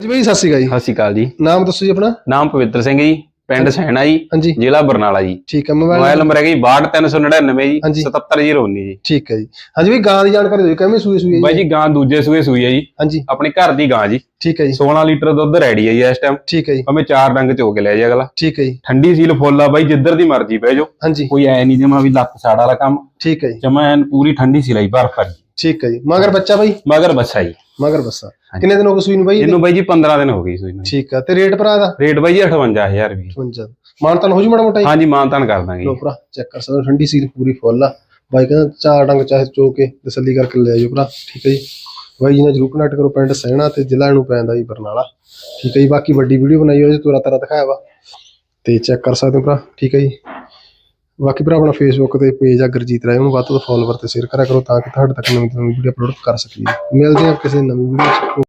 ਜੀ ਬਾਈ ਸਤਿ ਸ਼੍ਰੀ ਅਕਾਲ ਜੀ। ਸਤਿ ਸ਼੍ਰੀ ਅਕਾਲ ਜੀ। ਨਾਮ ਦੱਸੋ ਜੀ ਆਪਣਾ? ਨਾਮ ਪਵਿੱਤਰ ਸਿੰਘ ਜੀ ਪਿੰਡ ਸੈਣਾ ਜੀ ਹਾਂਜੀ। ਜ਼ਿਲ੍ਹਾ ਬਰਨਾਲਾ ਜੀ। ਠੀਕ ਹੈ ਮੋਬਾਈਲ ਮੋਬਾਈਲ ਨੰਬਰ ਹੈਗਾ ਜੀ 62399 ਜੀ ਹਾਂਜੀ। 77019 ਜੀ। ਠੀਕ ਹੈ ਜੀ। ਹਾਂਜੀ ਬਾਈ ਗਾਂ ਦੀ ਜਾਣਕਾਰੀ ਦਿਓ ਕਿਵੇਂ ਸੂਏ ਸੂਏ ਬਾਈ ਜੀ? ਗਾਂ ਦੂਜੇ ਸੂਏ ਸੂਈ ਹੈ ਜੀ। ਹਾਂਜੀ। ਆਪਣੀ ਘਰ ਦੀ ਗਾਂ ਜੀ। ਠੀਕ ਹੈ ਜੀ। 16 ਲੀਟਰ ਦੁੱਧ ਰੈਡੀ ਹੈ ਜੀ ਇਸ ਟਾਈਮ ਠੀਕ ਹੈ ਜੀ। ਭਾਵੇਂ ਚਾਰ ਡੰਗ ਚੋ ਕੇ ਲੈ ਜਾ ਅਗਲਾ। ਠੀਕ ਹੈ ਜੀ। ਠੰਡੀ ਸੀਲ ਫੁੱਲ ਆ ਬਾਈ ਜਿੱਧਰ ਦੀ ਮਰਜ਼ੀ ਬਹਿ ਜਾਓ। ਹਾਂਜੀ। ਕੋਈ ਐ ਨਹੀਂ ਜਮਾ ਵੀ ਲੱਤ ਸਾੜ ਵਾਲਾ ਕੰਮ। ਠੀਕ ਹੈ ਜੀ। ਜਮਾ ਐਨ ਪੂਰੀ ਠੰਡੀ ਸੀ ਲਈ ਬਰਫ ਜੀ। ਠੀਕ ਹੈ ਜੀ। ਮਗਰ ਬੱਚਾ ਬਾਈ? ਮਗਰ ਬੱਚਾ ਜੀ। ਮਗਰ ਬੱਸਾ। ਕਿੰਨੇ ਦਿਨ ਹੋ ਗਏ ਸੂਈ ਨੂੰ ਬਾਈ? ਇਹਨੂੰ ਬਾਈ ਜੀ 15 ਦਿਨ ਹੋ ਗਈ ਸੂਈ ਨੂੰ। ਠੀਕ ਹੈ ਤੇ ਰੇਟ ਭਰਾ ਦਾ? ਰੇਟ ਬਾਈ ਜੀ 58000 ਰੁਪਏ 55 ਮਾਨਤਨ ਹੋ ਜੂ ਮਾੜਾ ਮੋਟਾ ਜੀ? ਹਾਂਜੀ ਮਾਨਤਾਨ ਕਰ ਦਾਂਗੇ। ਲੋ ਜੀ। ਭਰਾ ਚੈੱਕ ਕਰ ਸਕਦੇ ਠੰਡੀ ਸੀਲ ਪੂਰੀ ਫੁੱਲ ਆ। ਬਾਈ ਕਹਿੰਦਾ ਚਾਰ ਡੰਗ ਚਾਹੇ ਚੋ ਕੇ ਤਸੱਲੀ ਕਰਕੇ ਲੈ ਜਾਓ ਭਰਾ। ਠੀਕ ਹੈ ਜੀ। ਬਾਈ ਜੀ ਨਾਲ ਜਰੂਰ ਕਨੈਕਟ ਕਰੋ ਪਿੰਡ ਸਹਿਣਾ ਤੇ ਜ਼ਿਲ੍ਹਾ ਨੂੰ ਪੈਂਦਾ ਜੀ ਬਰਨਾਲਾ। ਠੀਕ ਹੈ ਜੀ ਬਾਕੀ ਵੱਡੀ ਵੀਡੀਓ ਬਣਾਈ ਹੋਈ ਤੁਰਾ ਤਰਾ ਦਿਖਾਇਆ ਵਾ। ਤੇ ਚੈੱਕ ਕਰ ਸਕਦੇ ਹੋ ਭਰਾ। ਠੀਕ ਹੈ ਜੀ। ਬਾਕੀ ਭਰਾ ਆਪਣਾ ਫੇਸਬੁੱਕ ਤੇ ਪੇਜ ਆ ਗੁਰਜੀਤ ਰਾਏ, ਉਹਨੂੰ ਵੱਧ ਤੋਂ ਵੱਧ ਫੋਲੋਵਰ ਤੇ ਸ਼ੇਅਰ ਕਰਿਆ ਕਰੋ ਤਾਂ ਕਿ ਤੁਹਾਡੇ ਤੱਕ ਨਵੀਂ ਤੋਂ ਨਵੀਂ ਵੀਡੀਓ ਅਪਲੋਡ ਕਰ ਸਕੀਏ। ਮਿਲਦੇ ਹਾਂ ਕਿਸੇ ਨਵੀਂ ਵੀਡੀਓ 'ਚ।